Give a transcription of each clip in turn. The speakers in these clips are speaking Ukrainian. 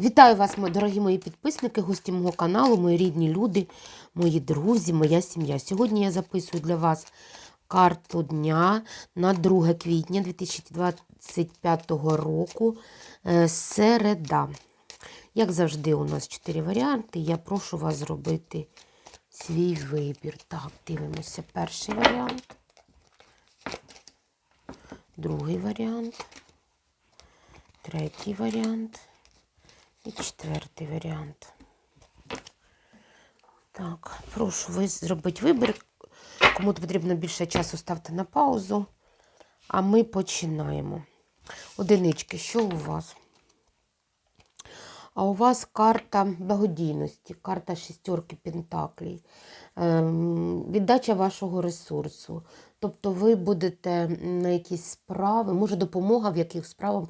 Вітаю вас, дорогі мої підписники, гості мого каналу, мої рідні люди, мої друзі, моя сім'я. Сьогодні я записую для вас карту дня на 2 квітня 2025 року. е, Середа. Як завжди, у нас 4 варіанти. Я прошу вас зробити свій вибір. Так, дивимося. Перший варіант, другий варіант, третій варіант. І четвертий варіант. Так, прошу ви зробити вибір. Кому потрібно більше часу, ставте на паузу. А ми починаємо. Одинички, що у вас? А у вас карта благодійності, карта шістерки Пентаклей, ем, віддача вашого ресурсу. Тобто ви будете на якісь справи, може допомога в яких справах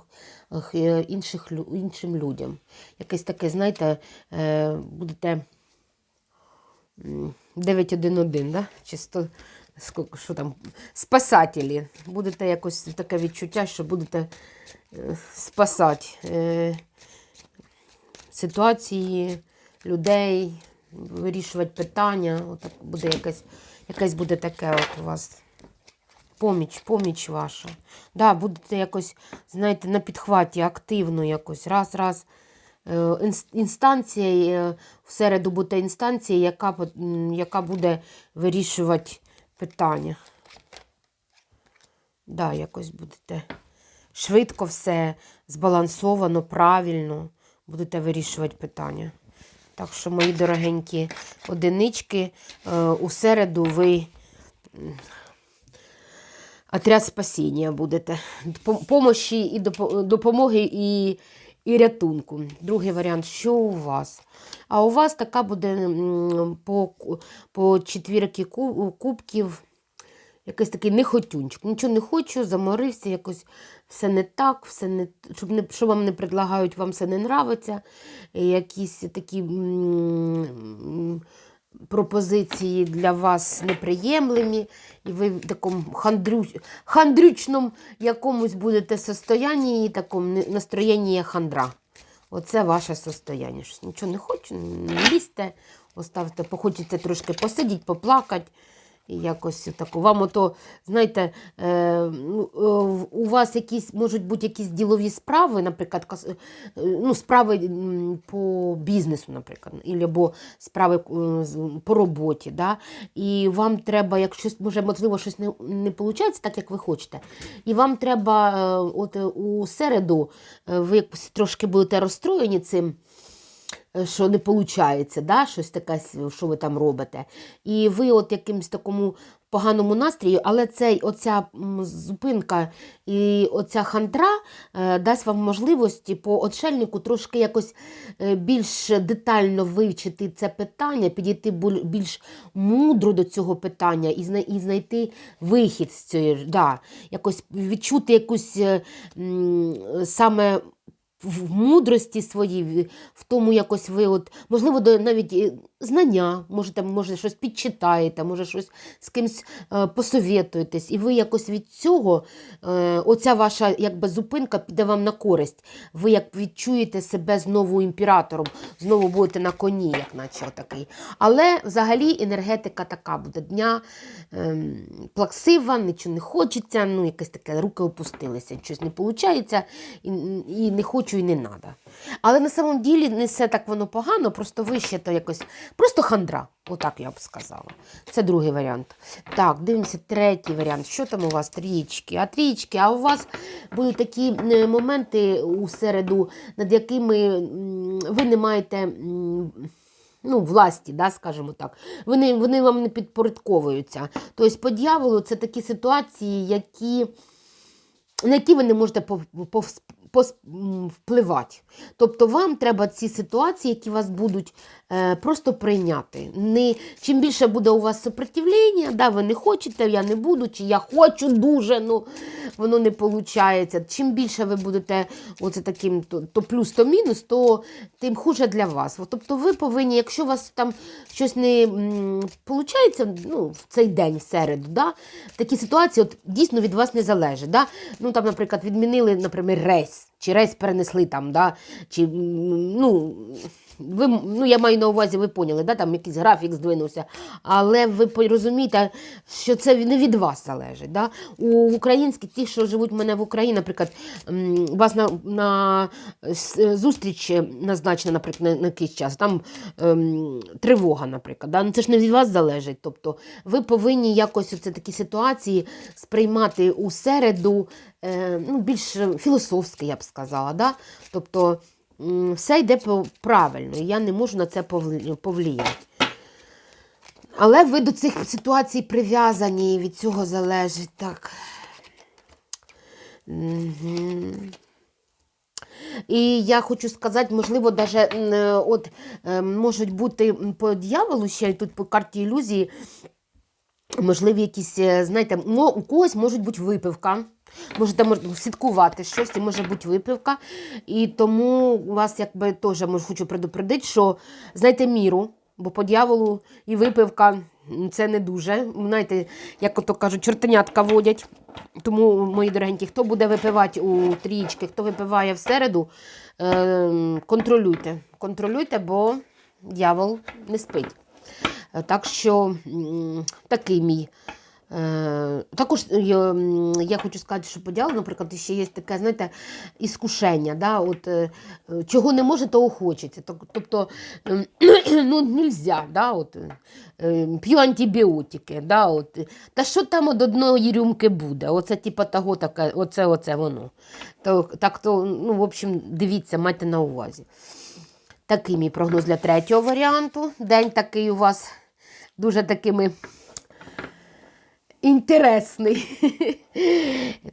е, інших, іншим людям. Якесь таке, знаєте, е, будете м, 911, да? чи 100, що там, спасателі. Будете якось таке відчуття, що будете е, спасати. Ситуації людей, вирішувати питання. Отак буде якесь, якесь буде таке от у вас. Поміч, поміч ваша. Да, будете якось, знаєте, на підхваті, активно якось. Раз, раз. Е, Інстанція, е, в середу буде інстанція, яка, яка буде вирішувати питання. Да, якось будете швидко все, збалансовано, правильно будете вирішувати питання. Так що, мої дорогенькі одинички, е, у середу ви отряд спасіння будете. Помощі і допомоги і, і рятунку. Другий варіант, що у вас? А у вас така буде по, по четвірки кубків якийсь такий нехотюнчик. Нічого не хочу, заморився, якось все не так, все не, щоб не, що вам не предлагають, вам все не нравиться. Якісь такі м, м, пропозиції для вас неприємлемі, і ви в такому хандрюч, хандрючному якомусь будете состоянні, і такому настроєнні хандра. Оце ваше состояння. Щось нічого не хочу, не лізьте, оставте, похочеться трошки посидіти, поплакати. Якось таку. Вам ото, знаєте, е, ну, е, у вас якісь можуть бути якісь ділові справи, наприклад, е, ну, справи по бізнесу, наприклад, або справи по роботі. Да? І вам треба, якщо може, можливо, щось не, не виходить так, як ви хочете. І вам треба, от у середу, ви якось трошки будете розстроєні цим що не виходить, да? щось таке, що ви там робите. І ви от якимось такому поганому настрої, але цей, оця зупинка і оця хандра е, дасть вам можливості по отшельнику трошки якось е, більш детально вивчити це питання, підійти більш мудро до цього питання і, знай- і знайти вихід з цієї, да, якось відчути якусь е, саме в мудрості своїй, в- тому якось ви, от, можливо, навіть е, знання, можете, може, щось підчитаєте, може, щось з кимось е, посовєтуєтесь, і ви якось від цього, е, оця ваша якби, зупинка піде вам на користь. Ви як відчуєте себе знову імператором, знову будете на коні, як наче отакий. Але взагалі енергетика така буде дня ем, плаксива, нічого не хочеться, ну, якесь таке, руки опустилися, щось не виходить, і, і не хочу, і не треба. Але на самом ділі не все так воно погано, просто ви ще то якось, просто хандра, отак я б сказала. Це другий варіант. Так, дивимося, третій варіант. Що там у вас трічки? А трічки, а у вас будуть такі е, моменти у середу, над якими ви не маєте. Ну, власті, да, скажімо так, вони, вони вам не підпорядковуються. Тобто, по дьяволу це такі ситуації, які, на які ви не можете впливати. Тобто вам треба ці ситуації, які вас будуть е, просто прийняти. Не, чим більше буде у вас сопротивлення, да, ви не хочете, я не буду, чи я хочу дуже, ну воно не виходить. Чим більше ви будете оце таким, то, то плюс, то мінус, то тим хуже для вас. Тобто ви повинні, якщо у вас там щось не виходить ну, в цей день, в середу, да, такі ситуації от, дійсно від вас не залежать. Да? Ну, там, наприклад, відмінили, наприклад, рейс. чи рейс перенесли там, да, чи ну. Ви, ну, я маю на увазі, ви поняли, да, там якийсь графік здвинувся. Але ви розумієте, що це не від вас залежить. Да? У українські, ті, що живуть в мене в Україні, наприклад, у вас на, на зустріч назначена, наприклад, на, на якийсь час, там ем, тривога, наприклад. Да? Ну, це ж не від вас залежить. Тобто ви повинні якось оце такі ситуації сприймати у середу, е, ну, більш філософськи, я б сказала. Да? Тобто все йде правильно, і я не можу на це повлияти. Але ви до цих ситуацій прив'язані, і від цього залежить так. І я хочу сказати, можливо, даже, е, от, е, можуть бути по дьяволу ще тут по карті ілюзії, можливі якісь, е, знаєте, мо- у когось може бути випивка. Можете мож- слідкувати щось, і може бути випивка. І тому у вас якби теж мож- хочу предупредити, що знайте міру, бо по дьяволу і випивка це не дуже. Знаєте, як ото кажуть, чортенятка водять. Тому, мої дорогенькі, хто буде випивати у трічки, хто випиває в середу, е, контролюйте. Контролюйте, бо дьявол не спить. Е, Так що такий мій. Е, також я, я хочу сказати, що поділ, наприклад, ще є таке, знаєте, іскушення. Да? От, е, е, чого не може, того хочеться. Тобто, ем, ну, нельзя, да? От, е, п'ю антибіотики. Да? От, е, та що там від одної рюмки буде? Оце типа того, таке, оце, оце воно. То, так то, ну, в общем, дивіться, майте на увазі. Такий мій прогноз для третього варіанту. День такий у вас дуже такими інтересний.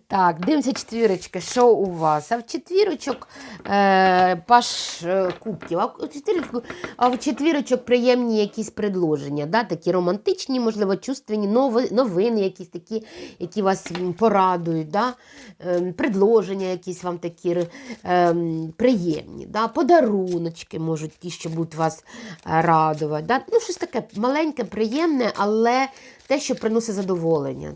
Так, дивимося четвірочки. Що у вас? А в четвірочок е, паш е, кубків. А в четвірочку, а в четвірочок приємні якісь предложення, да? такі романтичні, можливо, чувственні нови, новини, якісь такі, які вас порадують. Да? Е, предложення якісь вам такі е, приємні. Да? Подаруночки можуть ті, що будуть вас е, радувати. Да? Ну, щось таке маленьке, приємне, але те, що приносить задоволення,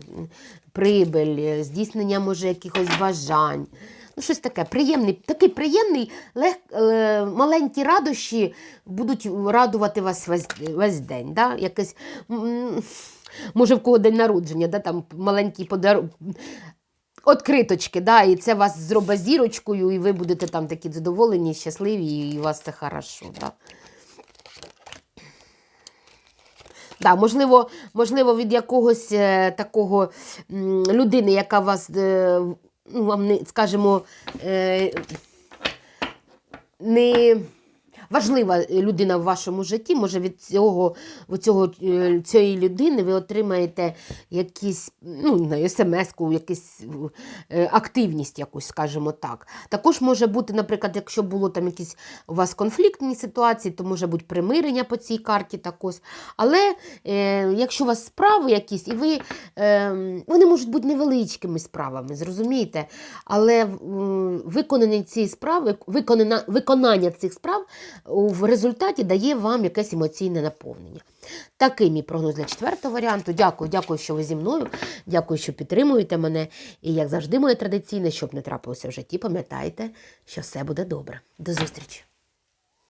прибиль, е, здійснення може якихось бажань. Ну, щось таке приємний, такий приємний, лег, е, маленькі радощі будуть радувати вас весь, весь день. Да? Якесь, може, в кого день народження, да? там маленький подарунок. Откриточки, да, і це вас зробить зірочкою, і ви будете там такі задоволені, щасливі, і у вас це хорошо. Да. Да, можливо, можливо, від якогось е, такого людини, яка вас, е, ну, вам скажімо, е, не важлива людина в вашому житті, може від цього, від цього е, цієї людини ви отримаєте якісь, ну, смс-ку, якусь е, активність якусь, скажімо так. Також може бути, наприклад, якщо було там якісь у вас конфліктні ситуації, то може бути примирення по цій карті також. Але е, якщо у вас справи якісь, і ви, е, вони можуть бути невеличкими справами, зрозумієте? Але м, виконання цієї справи, виконання, виконання цих справ в результаті дає вам якесь емоційне наповнення. Такий мій прогноз для четвертого варіанту. Дякую, дякую, що ви зі мною. Дякую, що підтримуєте мене. І як завжди, моє традиційне, щоб не трапилося в житті, пам'ятайте, що все буде добре. До зустрічі!